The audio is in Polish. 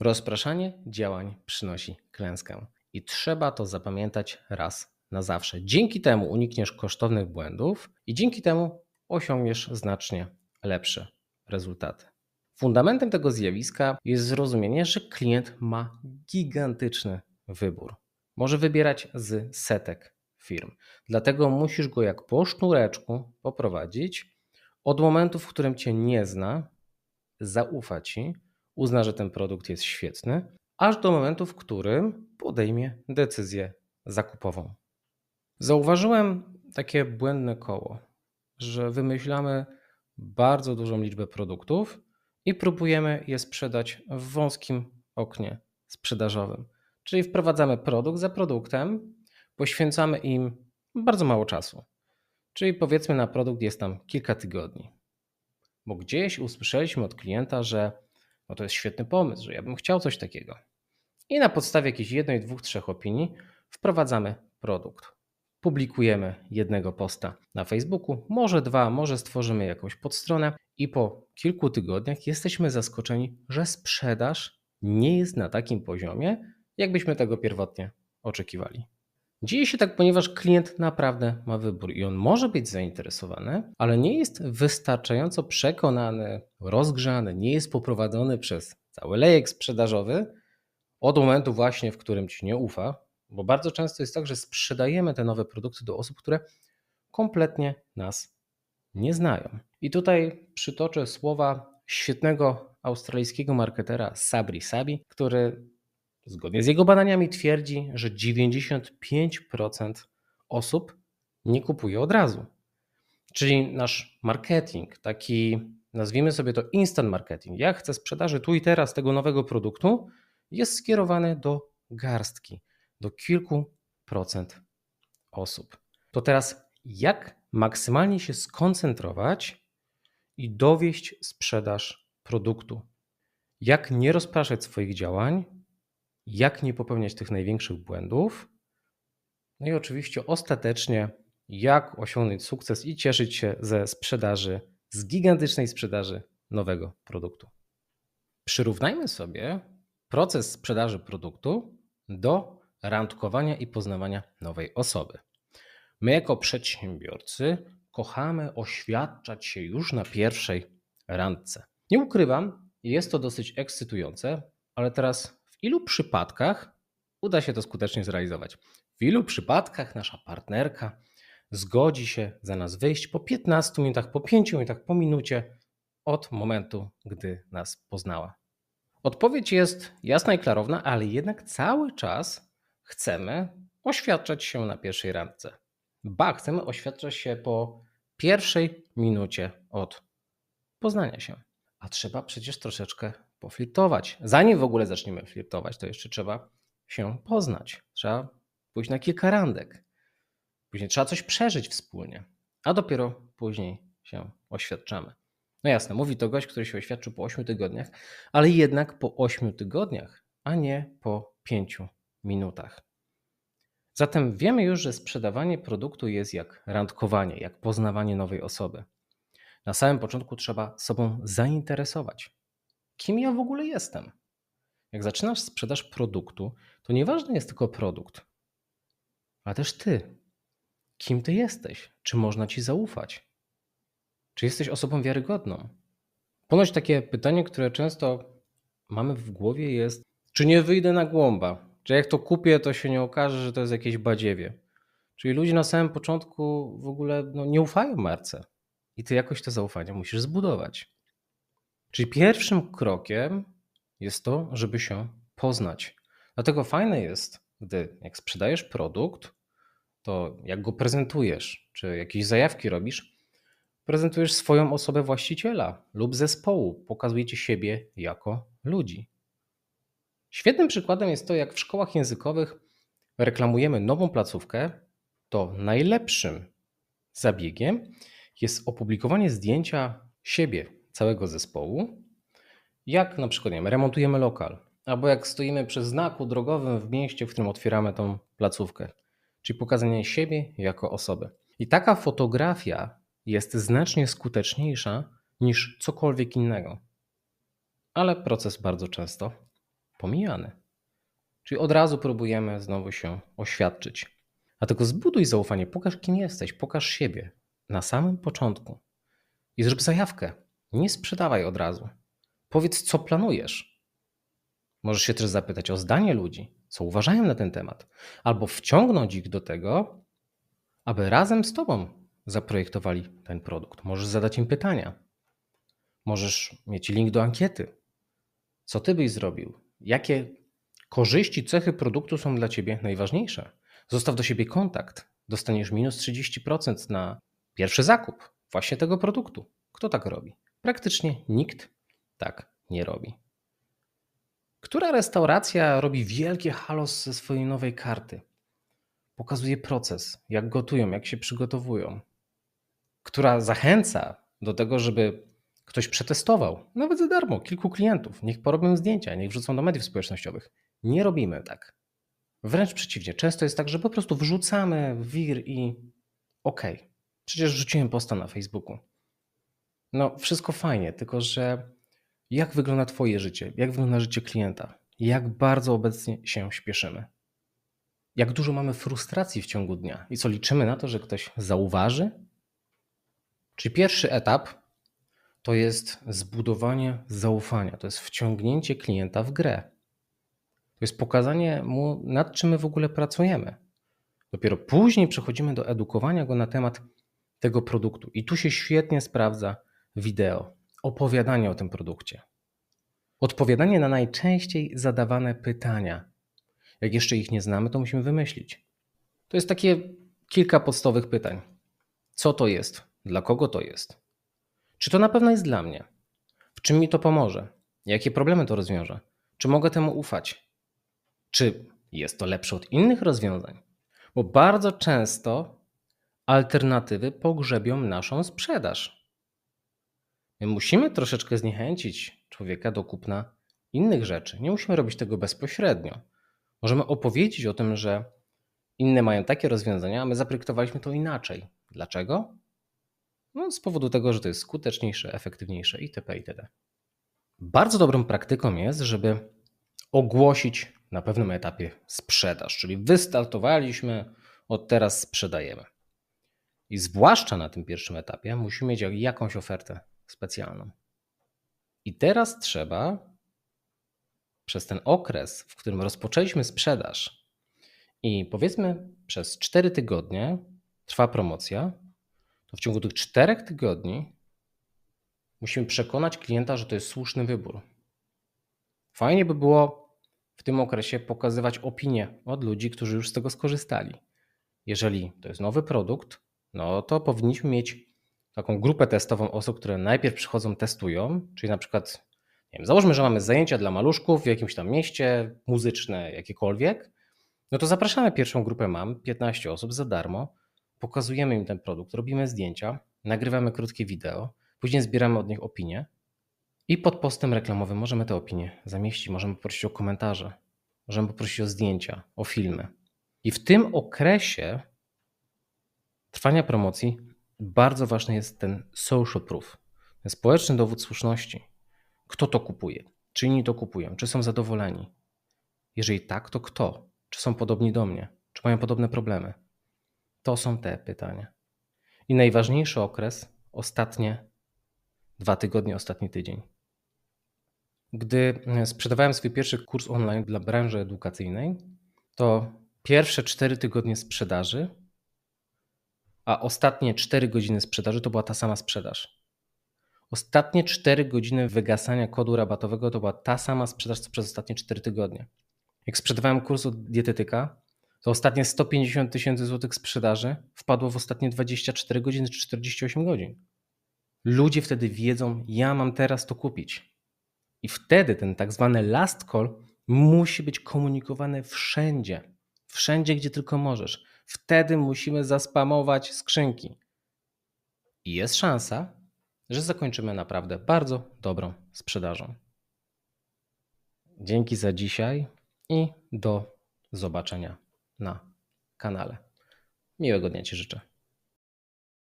Rozpraszanie działań przynosi klęskę i trzeba to zapamiętać raz na zawsze. Dzięki temu unikniesz kosztownych błędów i dzięki temu osiągniesz znacznie lepsze rezultaty. Fundamentem tego zjawiska jest zrozumienie, że klient ma gigantyczny wybór. Może wybierać z setek firm. Dlatego musisz go jak po sznureczku poprowadzić od momentu, w którym cię nie zna, zaufa ci, uzna, że ten produkt jest świetny, aż do momentu, w którym podejmie decyzję zakupową. Zauważyłem takie błędne koło, że wymyślamy bardzo dużą liczbę produktów i próbujemy je sprzedać w wąskim oknie sprzedażowym. Czyli wprowadzamy produkt za produktem, poświęcamy im bardzo mało czasu. Czyli powiedzmy na produkt jest tam kilka tygodni. Bo gdzieś usłyszeliśmy od klienta, że no to jest świetny pomysł, że ja bym chciał coś takiego. I na podstawie jakiejś jednej, dwóch, trzech opinii wprowadzamy produkt. Publikujemy jednego posta na Facebooku, może dwa, może stworzymy jakąś podstronę i po kilku tygodniach jesteśmy zaskoczeni, że sprzedaż nie jest na takim poziomie, jakbyśmy tego pierwotnie oczekiwali. Dzieje się tak, ponieważ klient naprawdę ma wybór i on może być zainteresowany, ale nie jest wystarczająco przekonany, rozgrzany, nie jest poprowadzony przez cały lejek sprzedażowy od momentu właśnie, w którym ci nie ufa, bo bardzo często jest tak, że sprzedajemy te nowe produkty do osób, które kompletnie nas nie znają. I tutaj przytoczę słowa świetnego australijskiego marketera Sabri Sabi, który zgodnie z jego badaniami twierdzi, że 95% osób nie kupuje od razu. Czyli nasz marketing, taki nazwijmy sobie to instant marketing, jak chcę sprzedaży tu i teraz tego nowego produktu, jest skierowany do garstki, do kilku procent osób. To teraz jak maksymalnie się skoncentrować i dowieść sprzedaż produktu? Jak nie rozpraszać swoich działań, jak nie popełniać tych największych błędów. No i oczywiście ostatecznie, jak osiągnąć sukces i cieszyć się ze sprzedaży, z gigantycznej sprzedaży nowego produktu. Przyrównajmy sobie proces sprzedaży produktu do randkowania i poznawania nowej osoby. My, jako przedsiębiorcy, kochamy oświadczać się już na pierwszej randce. Nie ukrywam, jest to dosyć ekscytujące, ale teraz ilu przypadkach uda się to skutecznie zrealizować? W ilu przypadkach nasza partnerka zgodzi się za nas wyjść po 15 minutach, po 5 minutach, po minucie od momentu, gdy nas poznała? Odpowiedź jest jasna i klarowna, ale jednak cały czas chcemy oświadczać się na pierwszej randce. Ba, chcemy oświadczać się po pierwszej minucie od poznania się. A trzeba przecież troszeczkę poflirtować. Zanim w ogóle zaczniemy flirtować, to jeszcze trzeba się poznać. Trzeba pójść na kilka randek. Później trzeba coś przeżyć wspólnie, a dopiero później się oświadczamy. No jasne, mówi to gość, który się oświadczył po 8 tygodniach, ale jednak po 8 tygodniach, a nie po 5 minutach. Zatem wiemy już, że sprzedawanie produktu jest jak randkowanie, jak poznawanie nowej osoby. Na samym początku trzeba sobą zainteresować kim ja w ogóle jestem. Jak zaczynasz sprzedaż produktu, to nieważny jest tylko produkt, ale też ty. Kim ty jesteś? Czy można ci zaufać? Czy jesteś osobą wiarygodną? Ponoć takie pytanie, które często mamy w głowie jest, czy nie wyjdę na głąba? Czy jak to kupię, to się nie okaże, że to jest jakieś badziewie? Czyli ludzie na samym początku w ogóle no, nie ufają marce. I ty jakoś to zaufanie musisz zbudować. Czyli pierwszym krokiem jest to, żeby się poznać. Dlatego fajne jest, gdy jak sprzedajesz produkt, to jak go prezentujesz, czy jakieś zajawki robisz, prezentujesz swoją osobę właściciela lub zespołu, pokazujecie siebie jako ludzi. Świetnym przykładem jest to, jak w szkołach językowych reklamujemy nową placówkę, to najlepszym zabiegiem jest opublikowanie zdjęcia siebie całego zespołu, jak na przykład nie wiem, remontujemy lokal, albo jak stoimy przy znaku drogowym w mieście, w którym otwieramy tą placówkę, czyli pokazanie siebie jako osoby. I taka fotografia jest znacznie skuteczniejsza niż cokolwiek innego. Ale proces bardzo często pomijany. Czyli od razu próbujemy znowu się oświadczyć. Dlatego zbuduj zaufanie, pokaż kim jesteś, pokaż siebie na samym początku i zrób zajawkę. Nie sprzedawaj od razu. Powiedz, co planujesz. Możesz się też zapytać o zdanie ludzi, co uważają na ten temat, albo wciągnąć ich do tego, aby razem z Tobą zaprojektowali ten produkt. Możesz zadać im pytania. Możesz mieć link do ankiety. Co Ty byś zrobił? Jakie korzyści, cechy produktu są dla Ciebie najważniejsze? Zostaw do siebie kontakt. Dostaniesz minus 30% na pierwszy zakup właśnie tego produktu. Kto tak robi? Praktycznie nikt tak nie robi. Która restauracja robi wielkie halos ze swojej nowej karty? Pokazuje proces, jak gotują, jak się przygotowują. Która zachęca do tego, żeby ktoś przetestował, nawet za darmo, kilku klientów. Niech porobią zdjęcia, niech wrzucą do mediów społecznościowych. Nie robimy tak. Wręcz przeciwnie, często jest tak, że po prostu wrzucamy wir i okej, okay, przecież wrzuciłem posta na Facebooku. No, wszystko fajnie, tylko że jak wygląda Twoje życie, jak wygląda życie klienta, jak bardzo obecnie się śpieszymy, jak dużo mamy frustracji w ciągu dnia i co liczymy na to, że ktoś zauważy? Czyli pierwszy etap to jest zbudowanie zaufania, to jest wciągnięcie klienta w grę. To jest pokazanie mu, nad czym my w ogóle pracujemy. Dopiero później przechodzimy do edukowania go na temat tego produktu. I tu się świetnie sprawdza wideo, opowiadanie o tym produkcie. Odpowiadanie na najczęściej zadawane pytania. Jak jeszcze ich nie znamy, to musimy wymyślić. To jest takie kilka podstawowych pytań. Co to jest? Dla kogo to jest? Czy to na pewno jest dla mnie? W czym mi to pomoże? Jakie problemy to rozwiąże? Czy mogę temu ufać? Czy jest to lepsze od innych rozwiązań? Bo bardzo często alternatywy pogrzebią naszą sprzedaż. My musimy troszeczkę zniechęcić człowieka do kupna innych rzeczy. Nie musimy robić tego bezpośrednio. Możemy opowiedzieć o tym, że inne mają takie rozwiązania, a my zaprojektowaliśmy to inaczej. Dlaczego? No, z powodu tego, że to jest skuteczniejsze, efektywniejsze itp. itd. Bardzo dobrą praktyką jest, żeby ogłosić na pewnym etapie sprzedaż, czyli wystartowaliśmy, od teraz sprzedajemy. I zwłaszcza na tym pierwszym etapie musimy mieć jakąś ofertę specjalną. I teraz trzeba przez ten okres, w którym rozpoczęliśmy sprzedaż i powiedzmy przez 4 tygodnie trwa promocja, to w ciągu tych 4 tygodni musimy przekonać klienta, że to jest słuszny wybór. Fajnie by było w tym okresie pokazywać opinie od ludzi, którzy już z tego skorzystali. Jeżeli to jest nowy produkt, no to powinniśmy mieć taką grupę testową osób, które najpierw przychodzą, testują, czyli na przykład, nie wiem, załóżmy, że mamy zajęcia dla maluszków w jakimś tam mieście, muzyczne, jakiekolwiek, no to zapraszamy pierwszą grupę mam, 15 osób za darmo, pokazujemy im ten produkt, robimy zdjęcia, nagrywamy krótkie wideo, później zbieramy od nich opinie i pod postem reklamowym możemy te opinie zamieścić, możemy poprosić o komentarze, możemy poprosić o zdjęcia, o filmy. I w tym okresie trwania promocji bardzo ważny jest ten social proof, ten społeczny dowód słuszności. Kto to kupuje? Czy inni to kupują? Czy są zadowoleni? Jeżeli tak, to kto? Czy są podobni do mnie? Czy mają podobne problemy? To są te pytania. I najważniejszy okres, ostatnie dwa tygodnie, ostatni tydzień. Gdy sprzedawałem swój pierwszy kurs online dla branży edukacyjnej, to pierwsze cztery tygodnie sprzedaży a ostatnie 4 godziny sprzedaży to była ta sama sprzedaż. Ostatnie 4 godziny wygasania kodu rabatowego to była ta sama sprzedaż, co przez ostatnie 4 tygodnie. Jak sprzedawałem kurs od dietetyka, to ostatnie 150 tysięcy złotych sprzedaży wpadło w ostatnie 24 godziny czy 48 godzin. Ludzie wtedy wiedzą, ja mam teraz to kupić. I wtedy ten tak zwany last call musi być komunikowany wszędzie. Wszędzie, gdzie tylko możesz. Wtedy musimy zaspamować skrzynki. I jest szansa, że zakończymy naprawdę bardzo dobrą sprzedażą. Dzięki za dzisiaj i do zobaczenia na kanale. Miłego dnia Ci życzę.